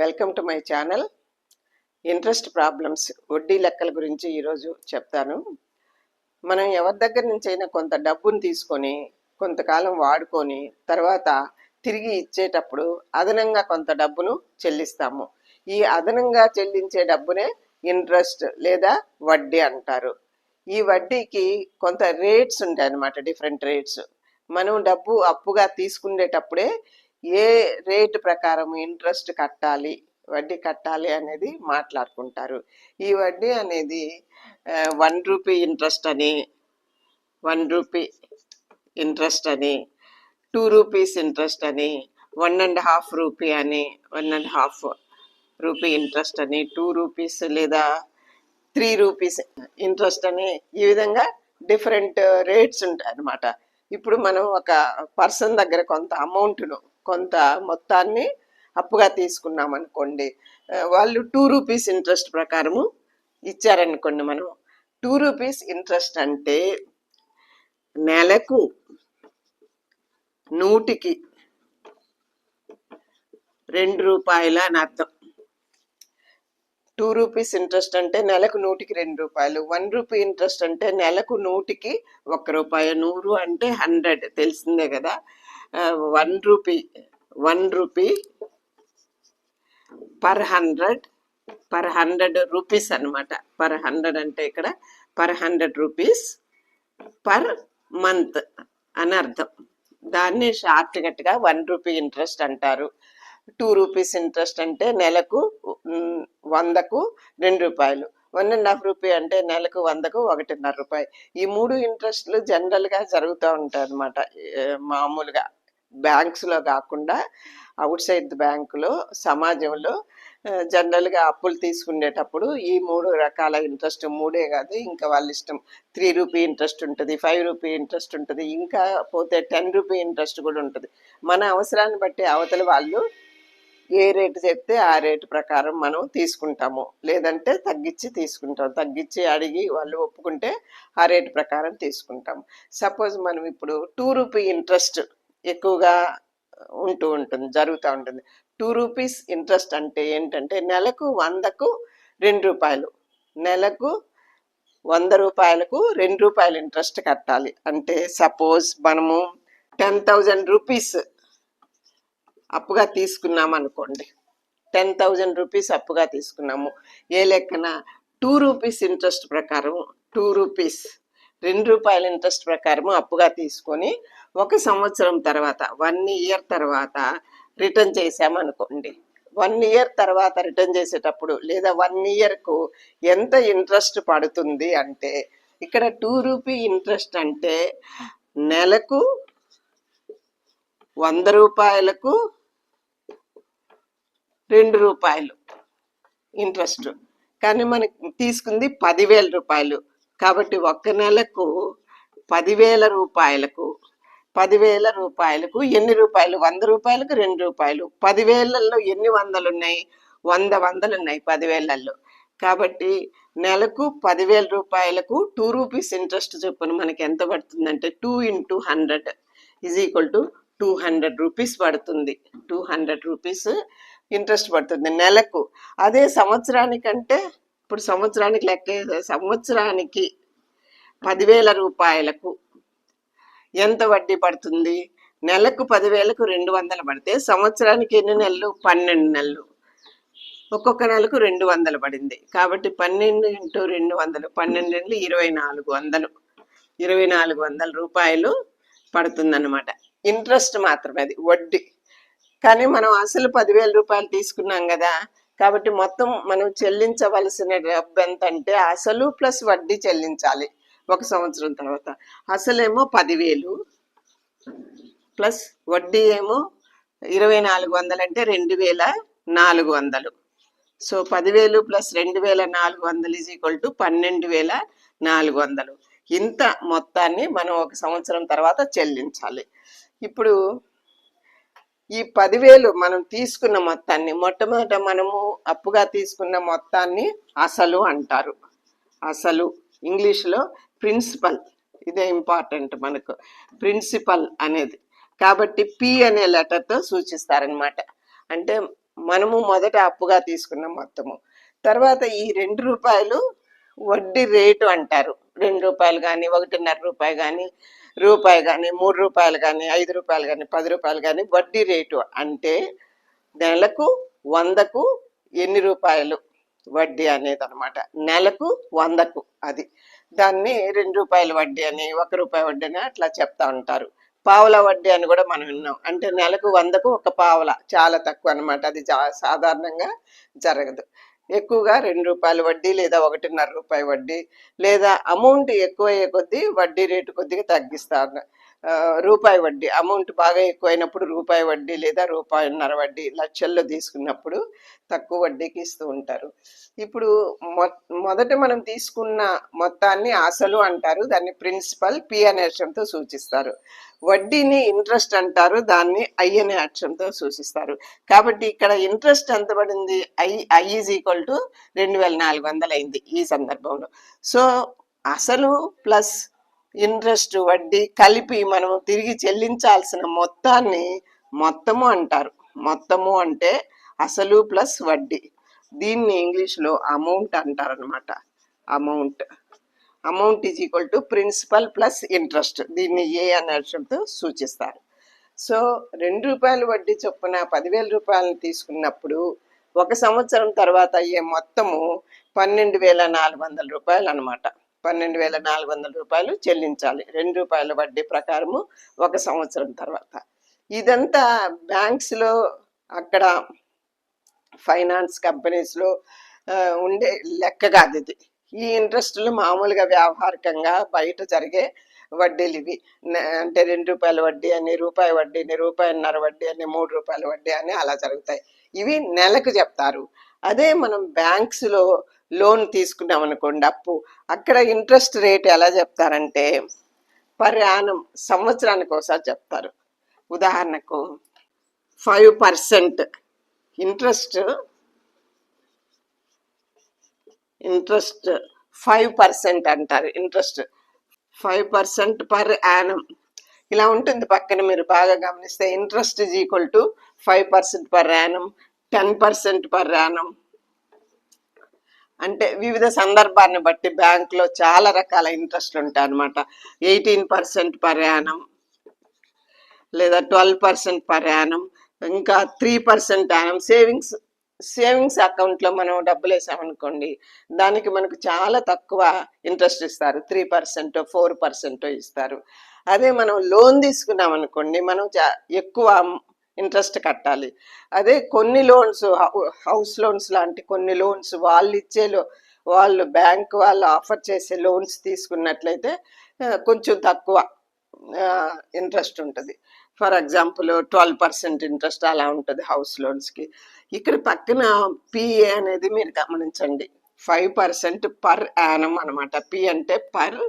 Welcome to my channel. Interest problems వడ్డీ లెక్కల గురించి ఈరోజు చెప్తాను. మనం ఎవరి దగ్గర నుంచి అయినా కొంత డబ్బును తీసుకొని కొంతకాలం వాడుకొని తర్వాత తిరిగి ఇచ్చేటప్పుడు అదనంగా కొంత డబ్బును చెల్లిస్తాము. ఈ అదనంగా చెల్లించే డబ్బునే ఇంట్రెస్ట్ లేదా వడ్డీ అంటారు. ఈ వడ్డీకి కొంత రేట్స్ ఉంటాయి అన్నమాట డిఫరెంట్ రేట్స్. మనం డబ్బు అప్పుగా తీసుకునేటప్పుడే ఏ రేటు ప్రకారం ఇంట్రెస్ట్ కట్టాలి వడ్డీ కట్టాలి అనేది మాట్లాడుకుంటారు. ఈ వడ్డీ అనేది వన్ రూపీ ఇంట్రెస్ట్ అని వన్ రూపీ ఇంట్రెస్ట్ అని టూ రూపీస్ ఇంట్రెస్ట్ అని వన్ అండ్ హాఫ్ రూపీ అని one and half rupee interest అని టూ రూపీస్ లేదా త్రీ రూపీస్ ఇంట్రెస్ట్ అని ఈ విధంగా డిఫరెంట్ రేట్స్ ఉంటాయి అన్నమాట ఇప్పుడు మనం ఒక పర్సన్ దగ్గర కొంత అమౌంట్ను కొంత మొత్తాన్ని అప్పుగా తీసుకున్నాం అనుకోండి వాళ్ళు టూ రూపీస్ ఇంట్రెస్ట్ ప్రకారము ఇచ్చారనుకోండి మనం. టూ రూపీస్ ఇంట్రెస్ట్ అంటే నెలకు నూటికి రెండు రూపాయల అని అర్థం. టూ రూపీస్ ఇంట్రెస్ట్ అంటే నెలకు నూటికి రెండు రూపాయలు. వన్ రూపీ ఇంట్రెస్ట్ అంటే నెలకు నూటికి ఒక్క రూపాయి. నూరు అంటే హండ్రెడ్. తెలిసిందే కదా. One rupee one rupee per hundred per hundred rupees అన్నమాట. పర్ హండ్రెడ్ అంటే ఇక్కడ per hundred rupees per month అని అర్థం. దాన్ని షార్ట్ కట్గా వన్ రూపీ ఇంట్రెస్ట్ అంటారు. టూ రూపీస్ ఇంట్రెస్ట్ అంటే నెలకు వందకు రెండు రూపాయలు. వన్ అండ్ హాఫ్ రూపీ అంటే నెలకు వందకు ఒకటిన్నర రూపాయి. ఈ మూడు ఇంట్రెస్ట్లు జనరల్గా జరుగుతూ ఉంటాయి అన్నమాట మామూలుగా. బ్యాంక్స్లో కాకుండా అవుట్ సైడ్ బ్యాంకులో సమాజంలో జనరల్గా అప్పులు తీసుకునేటప్పుడు ఈ మూడు రకాల ఇంట్రెస్ట్ మూడే కాదు ఇంకా వాళ్ళ ఇష్టం. త్రీ రూపీ ఇంట్రెస్ట్ ఉంటుంది ఫైవ్ రూపీ ఇంట్రెస్ట్ ఉంటుంది ఇంకా పోతే టెన్ రూపీ ఇంట్రెస్ట్ కూడా ఉంటుంది. మన అవసరాన్ని బట్టి అవతల వాళ్ళు ఏ రేటు చెప్తే ఆ రేటు ప్రకారం మనం తీసుకుంటాము. లేదంటే తగ్గించి తీసుకుంటాం. తగ్గించి అడిగి వాళ్ళు ఒప్పుకుంటే ఆ రేటు ప్రకారం తీసుకుంటాము. సపోజ్ మనం ఇప్పుడు టూ రూపీ ఇంట్రెస్ట్ ఎక్కువగా ఉంటూ ఉంటుంది జరుగుతూ ఉంటుంది. టూ రూపీస్ ఇంట్రెస్ట్ అంటే ఏంటంటే నెలకు వందకు రెండు రూపాయలు. నెలకు వంద రూపాయలకు రెండు రూపాయలు ఇంట్రెస్ట్ కట్టాలి. అంటే సపోజ్ మనము టెన్ థౌజండ్ రూపీస్ అప్పుగా తీసుకున్నాం అనుకోండి. టెన్ థౌజండ్ రూపీస్ అప్పుగా తీసుకున్నాము. ఏ లెక్కన? టూ రూపీస్ ఇంట్రెస్ట్ ప్రకారం టూ రూపీస్ రెండు రూపాయల ఇంట్రెస్ట్ ప్రకారం అప్పుగా తీసుకొని ఒక సంవత్సరం తర్వాత వన్ ఇయర్ తర్వాత రిటర్న్ చేసామనుకోండి వన్ ఇయర్ తర్వాత రిటర్న్ చేసేటప్పుడు లేదా వన్ ఇయర్కు ఎంత ఇంట్రెస్ట్ పడుతుంది అంటే ఇక్కడ టూ రూపీ ఇంట్రెస్ట్ అంటే నెలకు వంద రూపాయలకు రెండు రూపాయలు ఇంట్రెస్ట్ కానీ మనకి తీసుకుంది పదివేల రూపాయలు. కాబట్టి ఒక్క నెలకు పదివేల రూపాయలకు పదివేల రూపాయలకు ఎన్ని రూపాయలు? వంద రూపాయలకు రెండు రూపాయలు. పదివేలలో ఎన్ని వందలు ఉన్నాయి వంద వందలు ఉన్నాయి పదివేలల్లో. కాబట్టి నెలకు పదివేల రూపాయలకు టూ రూపీస్ ఇంట్రెస్ట్ చొప్పున మనకి ఎంత పడుతుందంటే two into hundred is equal to two hundred rupees పడుతుంది. టూ హండ్రెడ్ రూపీస్ ఇంట్రెస్ట్ పడుతుంది నెలకు. అదే సంవత్సరానికంటే ఇప్పుడు సంవత్సరానికి లెక్క సంవత్సరానికి పదివేల రూపాయలకు ఎంత వడ్డీ పడుతుంది? నెలకు పదివేలకు రెండు వందలు పడితే సంవత్సరానికి ఎన్ని నెలలు? పన్నెండు నెలలు. ఒక్కొక్క నెలకు రెండు వందలు పడింది. కాబట్టి పన్నెండు ఇంటూ రెండు వందలు పన్నెండు నెలలు ఇరవై నాలుగు వందలు. ఇరవై నాలుగు వందల రూపాయలు పడుతుందన్నమాట. ఇంట్రెస్ట్ మాత్రమే అది వడ్డీ. కానీ మనం అసలు పదివేల రూపాయలు తీసుకున్నాం కదా కాబట్టి మొత్తం మనం చెల్లించవలసిన డబ్బు ఎంత అంటే అసలు ప్లస్ వడ్డీ చెల్లించాలి. ఒక సంవత్సరం తర్వాత. అసలేమో పదివేలు. ప్లస్ వడ్డీ ఏమో ఇరవై నాలుగు వందలు అంటే రెండు వేల నాలుగు వందలు. సో పదివేలు ప్లస్ రెండు వేల నాలుగు వందలు ఈజ్ ఈక్వల్ టు పన్నెండు వేల నాలుగు వందలు. ఇంత మొత్తాన్ని మనం ఒక సంవత్సరం తర్వాత చెల్లించాలి. ఇప్పుడు ఈ పదివేలు మనం తీసుకున్న మొత్తాన్ని మొట్టమొదట మనము అప్పుగా తీసుకున్న మొత్తాన్ని అసలు అంటారు. అసలు. ఇంగ్లీష్లో ప్రిన్సిపల్. ఇదే ఇంపార్టెంట్ మనకు. ప్రిన్సిపల్ అనేది. కాబట్టి పి అనే లెటర్తో సూచిస్తారనమాట అంటే మనము మొదట అప్పుగా తీసుకున్న మొత్తము. తర్వాత ఈ రెండు రూపాయలు వడ్డీ రేటు అంటారు. రెండు రూపాయలు కానీ ఒకటిన్నర రూపాయి కానీ రూపాయి కానీ మూడు రూపాయలు కానీ ఐదు రూపాయలు కానీ పది రూపాయలు కానీ వడ్డీ రేటు అంటే నెలకు వందకు ఎన్ని రూపాయలు వడ్డీ అనేది అనమాట నెలకు వందకు అది. దాన్ని రెండు రూపాయల వడ్డీ అని ఒక రూపాయి వడ్డీ అని అట్లా చెప్తా ఉంటారు. పావుల వడ్డీ అని కూడా మనం విన్నాం. అంటే నెలకు వందకు ఒక పావుల. చాలా తక్కువ అనమాట అది జా- సాధారణంగా జరగదు. ఎక్కువగా రెండు రూపాయల వడ్డీ లేదా ఒకటిన్నర రూపాయి వడ్డీ లేదా అమౌంట్ ఎక్కువ అయ్యే కొద్దీ వడ్డీ రేటు కొద్దిగా తగ్గిస్తారు రూపాయి వడ్డీ అమౌంట్ బాగా ఎక్కువైనప్పుడు రూపాయి వడ్డీ లేదా రూపాయిన్నర వడ్డీ లక్షల్లో తీసుకున్నప్పుడు తక్కువ వడ్డీకి ఇస్తూ ఉంటారు. ఇప్పుడు మొ మొదట మనం తీసుకున్న మొత్తాన్ని అసలు అంటారు దాన్ని ప్రిన్సిపల్ పి అనే అక్షరంతో సూచిస్తారు. వడ్డీని ఇంట్రెస్ట్ అంటారు దాన్ని ఐ అనే అక్షరంతో సూచిస్తారు. కాబట్టి ఇక్కడ ఇంట్రెస్ట్ ఎంత పడింది? I I is equal to రెండు వేల నాలుగు వందలు అయింది ఈ సందర్భంలో. సో అసలు ప్లస్ ఇంట్రెస్ట్ వడ్డీ కలిపి మనం తిరిగి చెల్లించాల్సిన మొత్తాన్ని మొత్తము అంటారు. మొత్తము అంటే అసలు ప్లస్ వడ్డీ. దీన్ని ఇంగ్లీష్లో అమౌంట్ అంటారు అనమాట amount. Amount is equal to principal plus interest. దీన్ని ఏ అనే అక్షరంతో సూచిస్తారు. సో రెండు రూపాయలు వడ్డీ చొప్పున పదివేల రూపాయలను తీసుకున్నప్పుడు ఒక సంవత్సరం తర్వాత అయ్యే మొత్తము పన్నెండు వేల నాలుగు వందల రూపాయలు అనమాట పన్నెండు వేల నాలుగు వందల రూపాయలు చెల్లించాలి. రెండు రూపాయల వడ్డీ ప్రకారము ఒక సంవత్సరం తర్వాత. ఇదంతా బ్యాంక్స్లో అక్కడ ఫైనాన్స్ కంపెనీస్లో ఉండే లెక్క కాదు ఇది. ఈ ఇంట్రెస్టులు మామూలుగా వ్యావహారికంగా బయట జరిగే వడ్డీలు ఇవి. అంటే రెండు రూపాయల వడ్డీ అని రూపాయి వడ్డీ అని రూపాయిన్నర వడ్డీ అని మూడు రూపాయల వడ్డీ అని అలా జరుగుతాయి. ఇవి నెలకు చెప్తారు. అదే మనం బ్యాంక్స్లో లోన్ తీసుకున్నాం అనుకోండి అప్పు. అక్కడ ఇంట్రెస్ట్ రేట్ ఎలా చెప్తారంటే పర్ యానం సంవత్సరానికి ఒకసారి చెప్తారు. ఉదాహరణకు five percent interest interest five percent అంటారు interest. Five percent per annum. ఇలా ఉంటుంది పక్కన మీరు బాగా గమనిస్తే interest is equal to five percent per annum ten percent per annum అంటే వివిధ సందర్భాన్ని బట్టి బ్యాంకులో చాలా రకాల ఇంట్రెస్ట్ ఉంటాయి అన్నమాట. ఎయిటీన్ పర్సెంట్ ప్రయాణం లేదా ట్వెల్వ్ పర్సెంట్ ప్రయాణం ఇంకా three percent annum savings savings అకౌంట్లో మనం డబ్బులు వేసామనుకోండి దానికి మనకు చాలా తక్కువ ఇంట్రెస్ట్ ఇస్తారు. త్రీ పర్సెంట్ ఫోర్ పర్సెంట్ ఇస్తారు. అదే మనం లోన్ తీసుకున్నాం అనుకోండి మనం ఎక్కువ ఇంట్రెస్ట్ కట్టాలి. అదే కొన్ని లోన్స్ హౌస్ లోన్స్ లాంటి కొన్ని లోన్స్ వాళ్ళు ఇచ్చే లో వాళ్ళు బ్యాంక్ వాళ్ళు ఆఫర్ చేసే లోన్స్ తీసుకున్నట్లయితే కొంచెం తక్కువ ఇంట్రెస్ట్ ఉంటుంది. For example twelve percent interest అలా ఉంటుంది హౌస్ లోన్స్కి ఇక్కడ పక్కన పిఏ అనేది మీరు గమనించండి. ఫైవ్ పర్సెంట్ పర్ యానం అనమాట పి అంటే పర్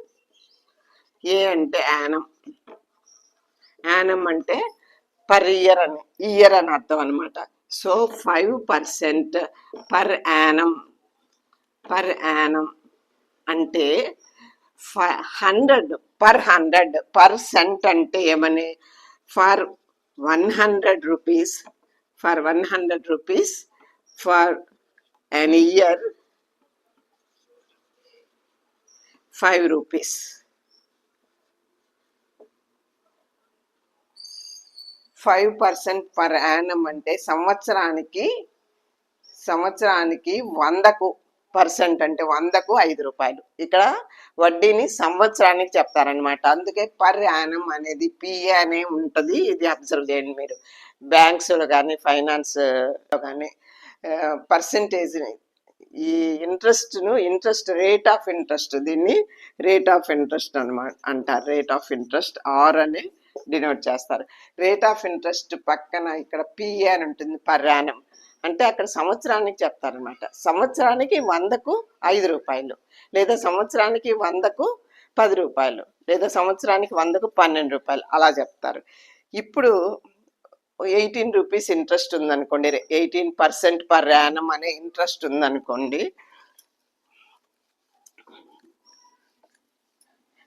ఏ అంటే యానం. యానం అంటే పర్ ఇయర్ అని ఇయర్ అని అర్థం అనమాట so five percent per annum per annum అంటే హండ్రెడ్ పర్ హండ్రెడ్ పర్సెంట్ అంటే ఏమని? For one hundred rupees for one hundred rupees for an year five rupees five percent per annum అంటే సంవత్సరానికి సంవత్సరానికి వందకు పర్సెంట్ అంటే వందకు ఐదు రూపాయలు. ఇక్కడ వడ్డీని సంవత్సరానికి చెప్తారనమాట అందుకే పర్ యానం అనేది పిఏ అనే ఉంటుంది. ఇది అబ్జర్వ్ చేయండి మీరు. బ్యాంక్స్లో కానీ ఫైనాన్స్లో కానీ పర్సంటేజ్ని ఈ ఇంట్రెస్ట్ను ఇంట్రెస్ట్ రేట్ ఆఫ్ ఇంట్రెస్ట్ దీన్ని రేట్ ఆఫ్ ఇంట్రెస్ట్ అనమాట అంటారు. రేట్ ఆఫ్ ఇంట్రెస్ట్ ఆర్ అనే డినోట్ చేస్తారు. రేట్ ఆఫ్ ఇంట్రెస్ట్ పక్కన ఇక్కడ పిఏ అని ఉంటుంది పర్యాణం అంటే అక్కడ సంవత్సరానికి చెప్తారనమాట సంవత్సరానికి వందకు ఐదు రూపాయలు లేదా సంవత్సరానికి వందకు పది రూపాయలు లేదా సంవత్సరానికి వందకు పన్నెండు రూపాయలు అలా చెప్తారు. ఇప్పుడు ఎయిటీన్ రూపీస్ ఇంట్రెస్ట్ ఉందనుకోండి ఎయిటీన్ పర్సెంట్ పర్ యానం అనే ఇంట్రెస్ట్ ఉందనుకోండి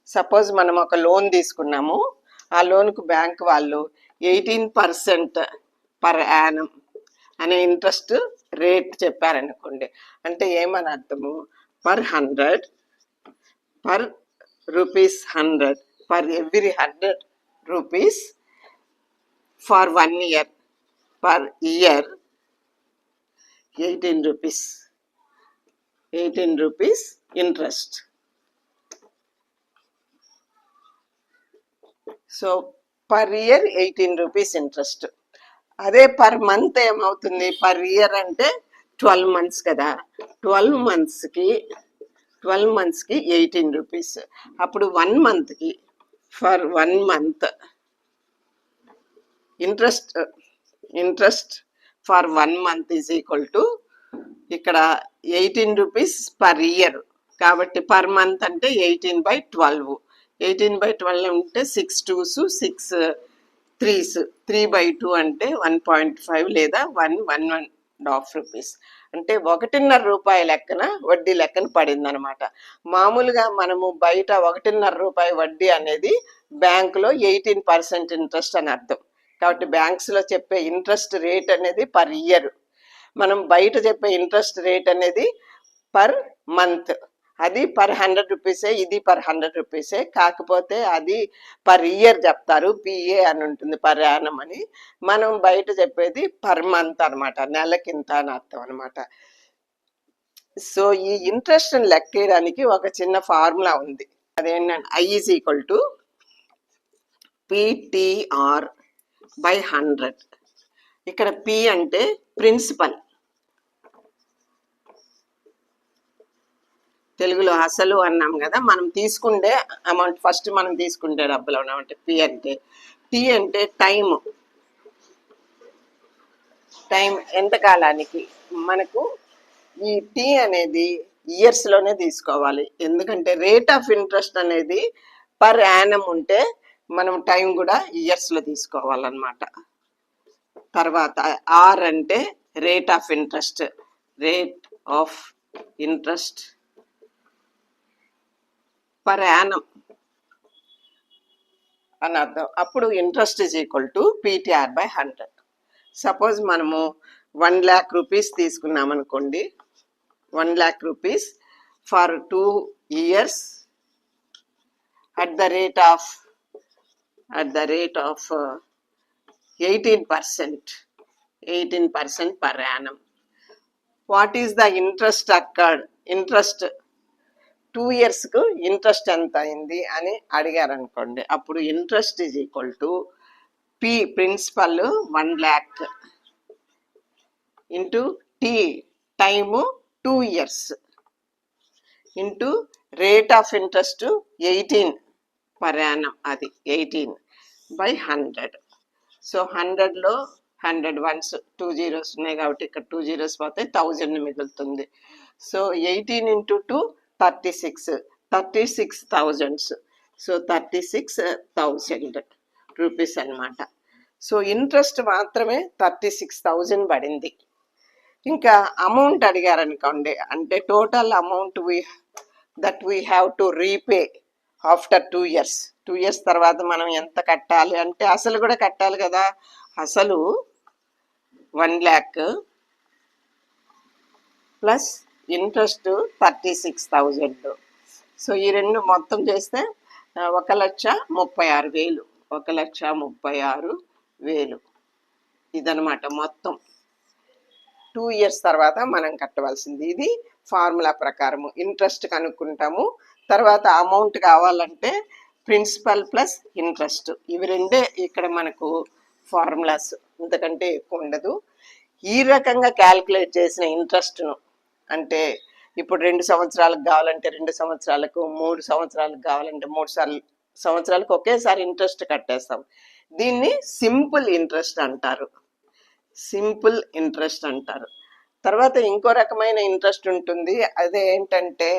సపోజ్ మనం ఒక లోన్ తీసుకున్నాము ఆ లోన్కు బ్యాంక్ వాళ్ళు ఎయిటీన్ పర్సెంట్ పర్ యానం అనే ఇంట్రెస్ట్ రేట్ చెప్పారనుకోండి. అంటే ఏమని అర్థము per hundred per rupees hundred per every hundred rupees for one year per year eighteen rupees eighteen rupees interest. So per year eighteen rupees interest అదే per month ఏమవుతుంది? Per year అంటే twelve months కదా. Twelve మంత్స్కి twelve మంత్స్కి eighteen rupees అప్పుడు one మంత్కి for one month interest interest for one month is equal to ఇక్కడ eighteen rupees per year కాబట్టి పర్ మంత్ అంటే eighteen by twelve eighteen by twelve ఉంటే six twos six threes three by two అంటే one point five లేదా one one one half rupees అంటే ఒకటిన్నర రూపాయి లెక్కన వడ్డీ లెక్కన పడింది అనమాట మామూలుగా మనము బయట ఒకటిన్నర రూపాయి వడ్డీ అనేది బ్యాంకులో ఎయిటీన్ పర్సెంట్ ఇంట్రెస్ట్ అని అర్థం. కాబట్టి బ్యాంక్స్లో చెప్పే ఇంట్రెస్ట్ రేట్ అనేది పర్ ఇయర్ మనం బయట చెప్పే ఇంట్రెస్ట్ రేట్ అనేది పర్ మంత్ అది పర్ హండ్రెడ్ రూపీసే ఇది పర్ హండ్రెడ్ రూపీసే. కాకపోతే అది పర్ ఇయర్ చెప్తారు పిఏ అని ఉంటుంది పర్ యానం అని. మనం బయట చెప్పేది పర్ మంత్ అనమాట నెలకింత అని అర్థం అనమాట సో ఈ ఇంట్రెస్ట్ లెక్కేయడానికి ఒక చిన్న ఫార్ములా ఉంది. అదేంటంటే I equal to PTR by hundred. ఇక్కడ పి అంటే ప్రిన్సిపల్. తెలుగులో అసలు అన్నాం కదా మనం తీసుకుంటే అమౌంట్ ఫస్ట్ మనం తీసుకుంటే డబ్బులు ఉన్నామంటే పి అంటే. టీ అంటే టైం టైం ఎంత కాలానికి? మనకు ఈ టీ అనేది ఇయర్స్లోనే తీసుకోవాలి. ఎందుకంటే రేట్ ఆఫ్ ఇంట్రెస్ట్ అనేది పర్ యానం ఉంటే మనం టైం కూడా ఇయర్స్లో తీసుకోవాలన్నమాట. తర్వాత ఆర్ అంటే rate of interest rate of interest per annum అని అర్థం. అప్పుడు interest is equal to PTR by hundred suppose మనము వన్ ల్యాక్ రూపీస్ తీసుకున్నాం అనుకోండి. One lakh rupees for two years at the rate of at the rate of eighteen percent eighteen percent per annum what is the interest అక్కడ్ interest too ఇయర్స్కు interest ఎంత అయింది అని అడిగారు అనుకోండి అప్పుడు interest is equal to P principal one lakh into T time two years into rate of interest eighteen per annum అది eighteen by hundred. So హండ్రెడ్లో hundred once two zeros ఉన్నాయి కాబట్టి ఇక్కడ టూ జీరోస్ పోతే థౌజండ్ మిగులుతుంది. So eighteen into two thirty six thirty six thousands so thirty six thousand rupees అనమాట so interest మాత్రమే thirty six thousand పడింది. ఇంకా అమౌంట్ అడిగారనుకోండి అంటే total amount we that we have to repay after two years two years తర్వాత మనం ఎంత కట్టాలి? అంటే అసలు కూడా కట్టాలి కదా. అసలు one lakh plus interest thirty six thousand. So ఈ రెండు మొత్తం చేస్తే ఒక లక్ష ముప్పై ఆరు వేలు. ఒక లక్ష ముప్పై ఆరు వేలు. ఇదనమాట మొత్తం. టూ ఇయర్స్ తర్వాత మనం కట్టవలసింది. ఇది ఫార్ములా ప్రకారము. ఇంట్రెస్ట్ కనుక్కుంటాము. తర్వాత అమౌంట్ కావాలంటే ప్రిన్సిపల్ ప్లస్ ఇంట్రెస్ట్. ఇవి రెండే ఇక్కడ మనకు ఫార్ములాస్. ఇంతకంటే ఎక్కువ ఉండదు. ఈ రకంగా క్యాల్కులేట్ చేసిన ఇంట్రెస్ట్ను అంటే ఇప్పుడు రెండు సంవత్సరాలకు కావాలంటే రెండు సంవత్సరాలకు మూడు సంవత్సరాలకు కావాలంటే మూడు సార్లు సంవత్సరాలకు ఒకేసారి ఇంట్రెస్ట్ కట్టేస్తాం. దీన్ని సింపుల్ ఇంట్రెస్ట్ అంటారు. సింపుల్ ఇంట్రెస్ట్ అంటారు. తర్వాత ఇంకో రకమైన ఇంట్రెస్ట్ ఉంటుంది. అదే ఏంటంటే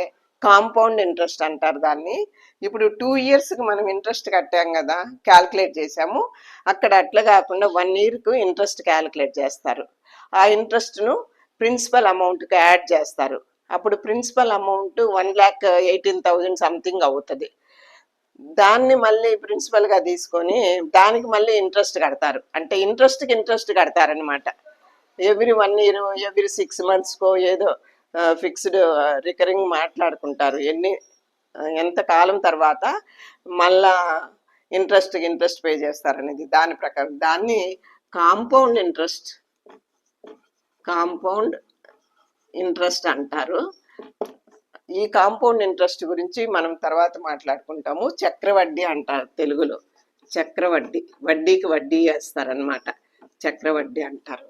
కాంపౌండ్ ఇంట్రెస్ట్ అంటారు దాన్ని. ఇప్పుడు టూ ఇయర్స్కి మనం ఇంట్రెస్ట్ కట్టాం కదా క్యాల్కులేట్ చేసాము అక్కడ అట్లా కాకుండా వన్ ఇయర్కు ఇంట్రెస్ట్ క్యాల్కులేట్ చేస్తారు. ఆ ఇంట్రెస్ట్ను ప్రిన్సిపల్ అమౌంట్కి యాడ్ చేస్తారు. అప్పుడు principal amount one lakh eighteen thousand something అవుతుంది. దాన్ని మళ్ళీ ప్రిన్సిపల్గా తీసుకొని దానికి మళ్ళీ ఇంట్రెస్ట్ కడతారు. అంటే ఇంట్రెస్ట్కి interest కడతారనమాట every one year every six మంత్స్కో ఏదో ఫిక్స్డ్ రికరింగ్ మాట్లాడుకుంటారు. ఎన్ని ఎంత కాలం తర్వాత మళ్ళా ఇంట్రెస్ట్ ఇంట్రెస్ట్ పే చేస్తారనేది. దాని ప్రకారం దాన్ని కాంపౌండ్ ఇంట్రెస్ట్ కాంపౌండ్ ఇంట్రెస్ట్ అంటారు. ఈ కాంపౌండ్ ఇంట్రెస్ట్ గురించి మనం తర్వాత మాట్లాడుకుంటాము. చక్రవడ్డీ అంటారు తెలుగులో. చక్రవడ్డీ వడ్డీకి వడ్డీ వేస్తారనమాట చక్రవడ్డీ అంటారు.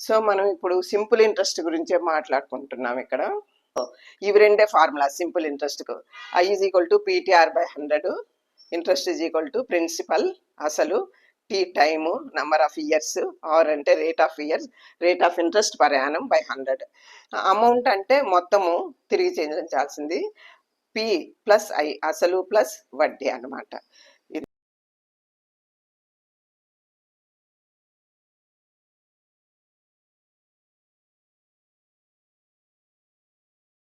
సో మనం ఇప్పుడు సింపుల్ ఇంట్రెస్ట్ గురించే మాట్లాడుకుంటున్నాం ఇక్కడ. ఇవి రెండే formula simple ఇంట్రెస్ట్కు I is equal to PTR by hundred interest is equal to principal అసలు T time number of years R అంటే rate of years rate of interest per annum by hundred amount అంటే మొత్తము తిరిగి చెల్లించాల్సింది P plus I అసలు plus వడ్డీ అన్నమాట.